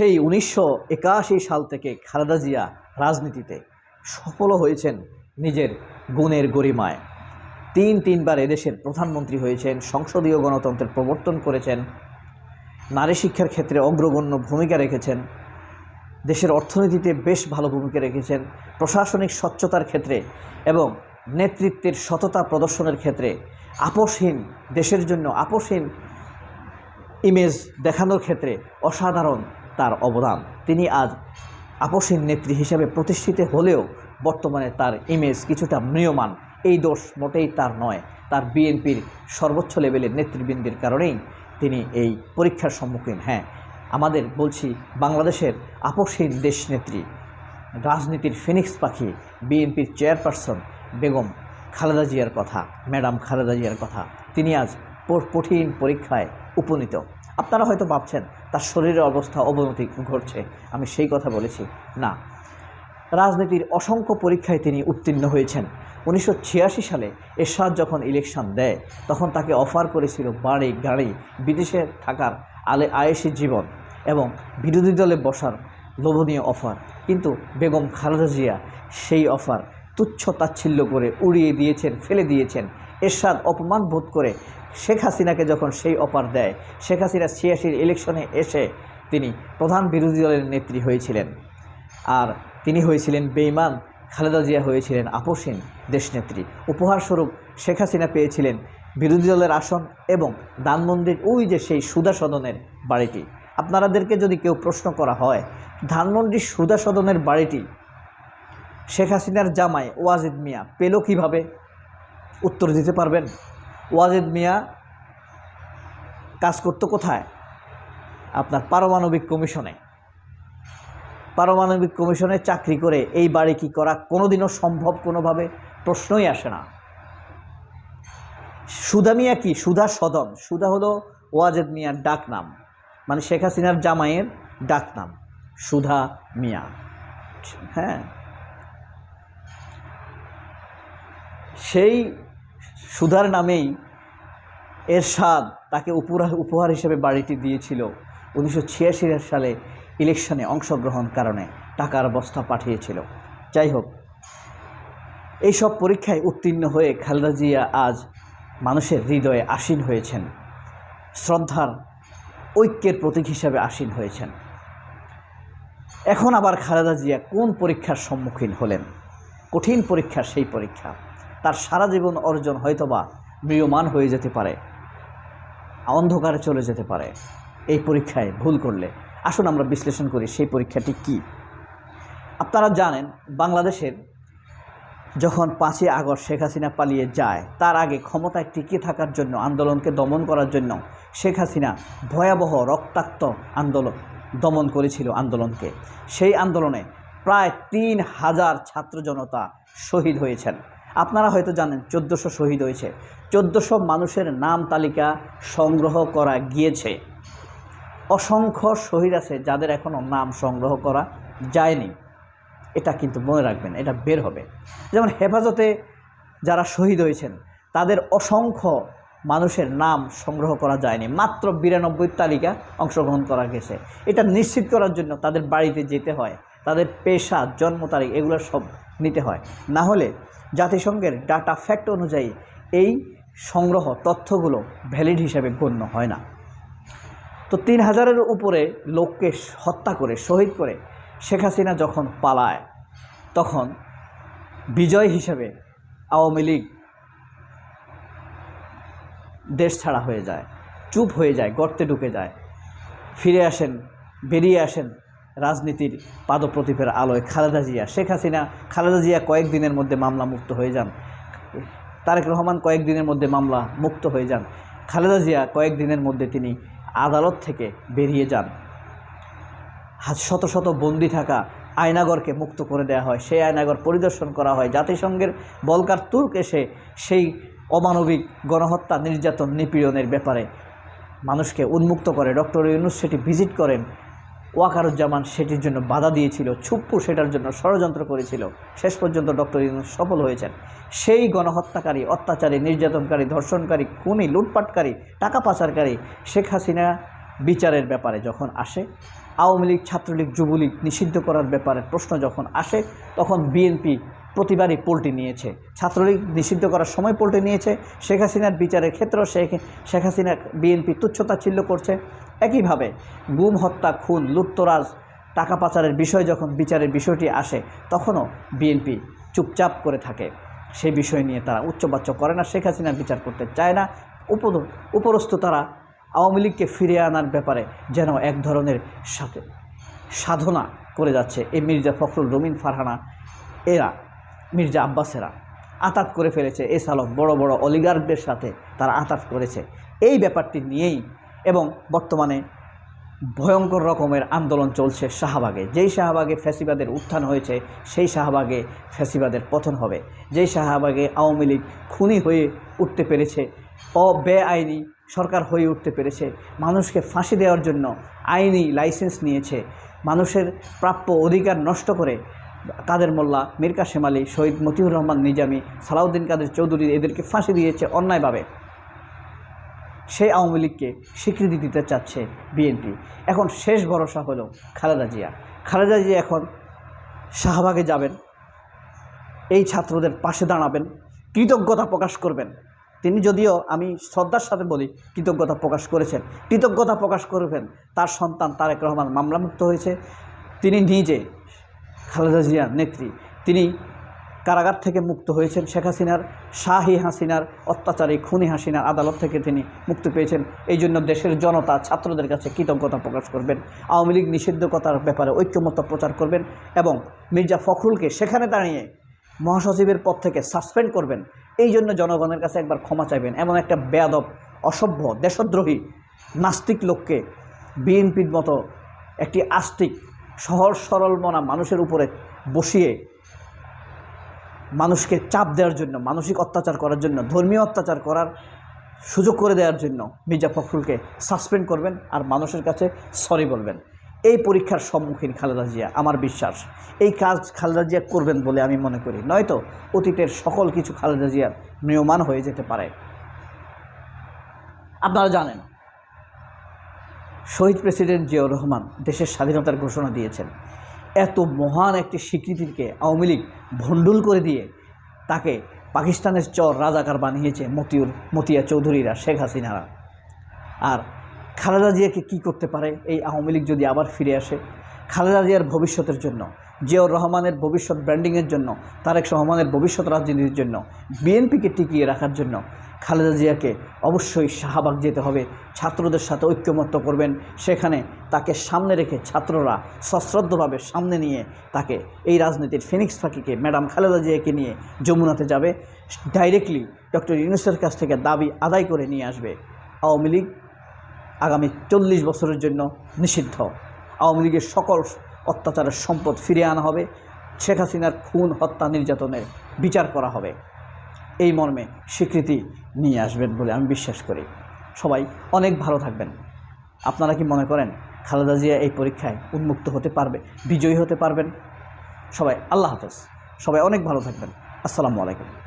সেই উনিশশো একাশি সাল থেকে খালেদা জিয়া রাজনীতিতে সফল হয়েছেন নিজের গুণের গরিমায়। তিন তিনবার এদেশের প্রধানমন্ত্রী হয়েছেন, সংসদীয় গণতন্ত্রের প্রবর্তন করেছেন, নারী শিক্ষার ক্ষেত্রে অগ্রগণ্য ভূমিকা রেখেছেন, দেশের অর্থনীতিতে বেশ ভালো ভূমিকা রেখেছেন, প্রশাসনিক স্বচ্ছতার ক্ষেত্রে এবং নেতৃত্বের সততা প্রদর্শনের ক্ষেত্রে আপোষহীন, দেশের জন্য আপোষহীন ইমেজ দেখানোর ক্ষেত্রে অসাধারণ তার অবদান। তিনি আজ আপোষহীন নেত্রী হিসেবে প্রতিষ্ঠিত হলেও বর্তমানে তার ইমেজ কিছুটা ম্রিয়মান। এই দোষ মোটেই তার নয়, তার বিএনপির সর্বোচ্চ লেভেলের নেতৃবৃন্দের কারণেই তিনি এই পরীক্ষার সম্মুখীন। হ্যাঁ আমাদের বলছি বাংলাদেশের আপোষহীন দেশনেত্রী রাজনীতির ফিনিক্স পাখি, বিএনপির চেয়ারপারসন বেগম খালেদা জিয়ার কথা ম্যাডাম খালেদা জিয়ার কথা। তিনি আজ কঠিন পরীক্ষায় উপনীত। আপনারা হয়তো ভাবছেন তার শরীরের অবস্থা অবনতি ঘটছে। আমি সেই কথা বলেছি। না। রাজনীতির অসংখ্য পরীক্ষায় তিনি উত্তীর্ণ হয়েছেন। উনিশশো ছিয়াশি সালে এরশাদ যখন ইলেকশন দেয়, তখন তাকে অফার করেছিল বাড়ি গাড়ি, বিদেশে থাকার আলে আয়েসি জীবন এবং বিরোধী দলে বসার লোভনীয় অফার। কিন্তু বেগম খালেদা জিয়া সেই অফার তুচ্ছ তাচ্ছিল্য করে উড়িয়ে দিয়েছেন, ফেলে দিয়েছেন এরশাদ অপমান বোধ করে শেখ হাসিনাকে যখন সেই অপার দেয়, শেখ হাসিনা ছিয়াশির ইলেকশনে এসে তিনি প্রধান বিরোধী দলের নেত্রী হয়েছিলেন। আর তিনি হয়েছিলেন বেইমান খালেদা জিয়া হয়েছিলেন আপোষহীন দেশনেত্রী। উপহারস্বরূপ শেখ হাসিনা পেয়েছিলেন বিরোধী দলের আসন এবং ধানমন্দির ওই যে সেই সুদা সদনের বাড়িটি। আপনারাদেরকে যদি কেউ প্রশ্ন করা হয়, ধানমন্ডির সুদা সদনের বাড়িটি শেখ হাসিনার জামাই ওয়াজিদ মিয়া পেল কীভাবে? উত্তর দিতে পারবেন। ওয়াজেদ মিয়া, কাজ করতো কোথায়? আপনার পারমাণবিক কমিশনে। পারমাণবিক কমিশনে চাকরি করে এই বাড়ি কি করা কোনোদিনও সম্ভব কোনোভাবে? প্রশ্নই আসে না। সুধা মিয়া কি? সুধা সদন। সুধা হলো ওয়াজেদ মিয়ার ডাক নাম। মানে শেখ হাসিনার জামাইয়ের ডাক নাম। সুধা মিয়া। হ্যাঁ। সেই সুধার নামেই এরশাদ তাকে উপহার উপহার হিসেবে বাড়িটি দিয়েছিল। উনিশশো ছিয়াশি সালে ইলেকশনে অংশগ্রহণ কারণে টাকার বস্তা পাঠিয়েছিল। যাই হোক এইসব পরীক্ষায় উত্তীর্ণ হয়ে খালেদা জিয়া আজ মানুষের হৃদয়ে আসীন হয়েছেন। শ্রদ্ধার, ঐক্যের প্রতীক হিসাবে আসীন হয়েছেন। এখন আবার খালেদা জিয়া কোন পরীক্ষার সম্মুখীন হলেন? কঠিন পরীক্ষা, সেই পরীক্ষা। তার সারা জীবন অর্জন হয়তোবা মৃয়মান হয়ে যেতে পারে, অন্ধকারে চলে যেতে পারে। এই পরীক্ষায় ভুল করলে। আসুন আমরা বিশ্লেষণ করি সেই পরীক্ষাটি কি? আপনারা জানেন, বাংলাদেশের যখন পাঁচই আগস্ট শেখ হাসিনা পালিয়ে যায়, তার আগে ক্ষমতায় টিকে থাকার জন্য, আন্দোলনকে দমন করার জন্য শেখ হাসিনা ভয়াবহ রক্তাক্ত আন্দোলন দমন করেছিল আন্দোলনকে। সেই আন্দোলনে প্রায় তিন হাজার ছাত্র জনতা শহীদ হয়েছেন। আপনারা হয়তো জানেন চোদ্দোশো শহীদ হয়েছে। চোদ্দোশো মানুষের নাম তালিকা সংগ্রহ করা গিয়েছে। অসংখ্য শহীদ আছে যাদের এখনও নাম সংগ্রহ করা যায়নি। এটা কিন্তু মনে রাখবেন, এটা বের হবে। যেমন হেফাজতে যারা শহীদ হয়েছেন, তাদের অসংখ্য মানুষের নাম সংগ্রহ করা যায়নি। মাত্র বিরানব্বই তালিকা অংশগ্রহণ করা গেছে। এটা নিশ্চিত করার জন্য তাদের বাড়িতে যেতে হয়, তাদের পেশা, জন্ম তারিখ, এগুলো সব নিতে হয়। না হলে জাতিসংঘের ডাটা ফ্যাক্ট অনুযায়ী এই সংগ্রহ তথ্যগুলো ভ্যালিড হিসেবে গণ্য হয় না। তো তিন হাজারের উপরে লোককে হত্যা করে, শহীদ করে শেখ হাসিনা যখন পালায়, তখন বিজয় হিসেবে আওয়ামী লীগ দেশ ছাড়া হয়ে যায়, চুপ হয়ে যায়, গর্তে ঢুকে যায়। ফিরে আসেন, বেরিয়ে আসেন রাজনীতির পাদপ্রদীপের আলোয় খালেদা জিয়া। শেখ হাসিনা, খালেদা জিয়া কয়েকদিনের মধ্যে মামলা মুক্ত হয়ে যান। তারেক রহমান কয়েকদিনের মধ্যে মামলা মুক্ত হয়ে যান। খালেদা জিয়া কয়েকদিনের মধ্যে তিনি আদালত থেকে বেরিয়ে যান। শত শত বন্দি থাকা আয়নাগরকে মুক্ত করে দেওয়া হয়। সেই আয়নাগর পরিদর্শন করা হয়। জাতিসংঘের বলকার তুর্ক এসে সেই অমানবিক গণহত্যা নির্যাতন নিপীড়নের ব্যাপারে মানুষকে উন্মুক্ত করে। ডক্টর ইউনুস ভিজিট করেন ওয়াকারুজ্জামান সেটির জন্য বাধা দিয়েছিল, ছুপ্পু সেটার জন্য ষড়যন্ত্র করেছিল। শেষ পর্যন্ত ডক্টর ইউনুস সফল হয়েছেন। সেই গণহত্যাকারী, অত্যাচারী, নির্যাতনকারী, ধর্ষণকারী, খুনি, লুটপাটকারী, টাকা পাচারকারী শেখ হাসিনা বিচারের ব্যাপারে যখন আসে, আওয়ামী লীগ, ছাত্রলীগ, যুবলীগ নিষিদ্ধ করার ব্যাপারে প্রশ্ন যখন আসে, তখন বিএনপি প্রতিবারই পোল্টি নিয়েছে। ছাত্রলীগ নিষিদ্ধ করার সময় পোল্টি নিয়েছে। শেখ হাসিনার বিচারের ক্ষেত্রেও শেখ শেখ হাসিনা বিএনপি তুচ্ছতাচ্ছিল্য করছে। একইভাবে গুম, হত্যা, খুন, লুটতরাজ, টাকা পাচারের বিষয় যখন বিচারের বিষয়টি আসে, তখনও বিএনপি চুপচাপ করে থাকে। সেই বিষয় নিয়ে তারা উচ্চবাচ্য করে না। শেখ হাসিনার বিচার করতে চায় না। উপর উপরস্থ তারা আওয়ামী লীগকে ফিরিয়ে আনার ব্যাপারে যেন এক ধরনের সাথে সাধনা করে যাচ্ছে। এই মির্জা ফখরুল, রমিন ফারহানা, এরা মির্জা আব্বাসেরা আতাত করে ফেলেছে এস আলম বড় বড় অলিগার্কদের সাথে তারা আতাত করেছে। এই ব্যাপারটি নিয়েই এবং বর্তমানে ভয়ঙ্কর রকমের আন্দোলন চলছে শাহবাগে। যেই শাহবাগে ফ্যাসিবাদের উত্থান হয়েছে, সেই শাহবাগে ফ্যাসিবাদের পতন হবে। যেই শাহবাগে আওয়ামী লীগ খুনি হয়ে উঠতে পেরেছে, অবেআইনি সরকার হয়ে উঠতে পেরেছে, মানুষকে ফাঁসি দেওয়ার জন্য আইনি লাইসেন্স নিয়েছে, মানুষের প্রাপ্য অধিকার নষ্ট করে কাদের মোল্লা মীর কাসেম আলী শহীদ মতিউর রহমান নিজামি, সালাউদ্দিন কাদের চৌধুরী এদেরকে ফাঁসি দিয়েছে অন্যায়ভাবে। সেই আওয়ামী লীগকে স্বীকৃতি দিতে চাচ্ছে বিএনপি। এখন শেষ ভরসা হলো খালেদা জিয়া। খালেদা জিয়া এখন শাহবাগে যাবেন, এই ছাত্রদের পাশে দাঁড়াবেন, কৃতজ্ঞতা প্রকাশ করবেন। তিনি যদিও, আমি শ্রদ্ধার সাথে বলি, কৃতজ্ঞতা প্রকাশ করেছেন। কৃতজ্ঞতা প্রকাশ করবেন, তার সন্তান তারেক রহমান মামলামুক্ত হয়েছে। তিনি নিজে খালেদা জিয়ার নেত্রী। তিনি কারাগার থেকে মুক্ত হয়েছেন শেখ হাসিনার, শাহী হাসিনার, অত্যাচারী খুনি হাসিনার আদালত থেকে তিনি মুক্তি পেয়েছেন। এই জন্য দেশের জনতা ছাত্রদের কাছে কৃতজ্ঞতা প্রকাশ করবেন। আওয়ামী লীগ নিষিদ্ধকতার ব্যাপারে ঐক্যমত প্রচার করবেন এবং মির্জা ফখরুলকে সেখানে দাঁড়িয়ে মহাসচিবের পদ থেকে সাসপেন্ড করবেন। এই জন্য জনগণের কাছে একবার ক্ষমা চাইবেন। এমন একটা বেয়াদব, অসভ্য, দেশদ্রোহী, নাস্তিক লোককে বিএনপির মতো একটি আস্তিক সহজ সরল মনা মানুষের উপরে বসিয়ে মানুষকে চাপ দেওয়ার জন্য, মানসিক অত্যাচার করার জন্য, ধর্মীয় অত্যাচার করার সুযোগ করে দেওয়ার জন্য মির্জা ফখরুলকে সাসপেন্ড করবেন আর মানুষের কাছে সরি বলবেন। এই পরীক্ষার সম্মুখীন খালেদা জিয়া, আমার বিশ্বাস। এই কাজ খালেদা জিয়া করবেন বলে আমি মনে করি। নয়তো অতীতের সকল কিছু খালেদা জিয়ার নিয়মান হয়ে যেতে পারে। আপনারা জানেন শহীদ প্রেসিডেন্ট জিয়াউর রহমান দেশের স্বাধীনতার ঘোষণা দিয়েছেন। এত মহান একটি স্বীকৃতিকে আওয়ামী লীগ ভণ্ডুল করে দিয়ে তাকে পাকিস্তানের চর রাজাকার বানিয়েছে মতিউর, মতিয়া চৌধুরীরা, শেখ হাসিনারা। আর খালেদা জিয়াকে কী করতে পারে? এই আওয়ামী লীগ যদি আবার ফিরে আসে, খালেদা জিয়ার ভবিষ্যতের জন্য জিয়াউর রহমানের ভবিষ্যৎ ব্র্যান্ডিংয়ের জন্য, তারেক রহমানের ভবিষ্যৎ রাজনীতির জন্য, বিএনপিকে টিকিয়ে রাখার জন্য খালেদা জিয়াকে অবশ্যই শাহবাগ যেতে হবে। ছাত্রদের সাথে ঐক্যমত্য করবেন। সেখানে তাকে সামনে রেখে ছাত্ররা সশ্রদ্ধভাবে সামনে নিয়ে তাকে এই রাজনীতির ফিনিক্স ফাঁকিকে, ম্যাডাম খালেদা জিয়াকে নিয়ে যমুনাতে যাবে। ডাইরেক্টলি ডক্টর ইউনুসের কাছ থেকে দাবি আদায় করে নিয়ে আসবে। আওয়ামী লীগ আগামী চল্লিশ বছরের জন্য নিষিদ্ধ। আওয়ামী লীগের সকল অত্যাচারের সম্পদ ফিরিয়ে আনা হবে। শেখ হাসিনার খুন, হত্যা নির্যাতনের বিচার করা হবে। এই মর্মে স্বীকৃতি নিয়ে আসবেন বলে আমি বিশ্বাস করি। সবাই অনেক ভালো থাকবেন। আপনারা কি মনে করেন খালেদা জিয়া এই পরীক্ষায় উন্মুক্ত হতে পারবে, বিজয়ী হতে পারবেন? সবাই আল্লাহ হাফেজ। সবাই অনেক ভালো থাকবেন। আসসালামু আলাইকুম।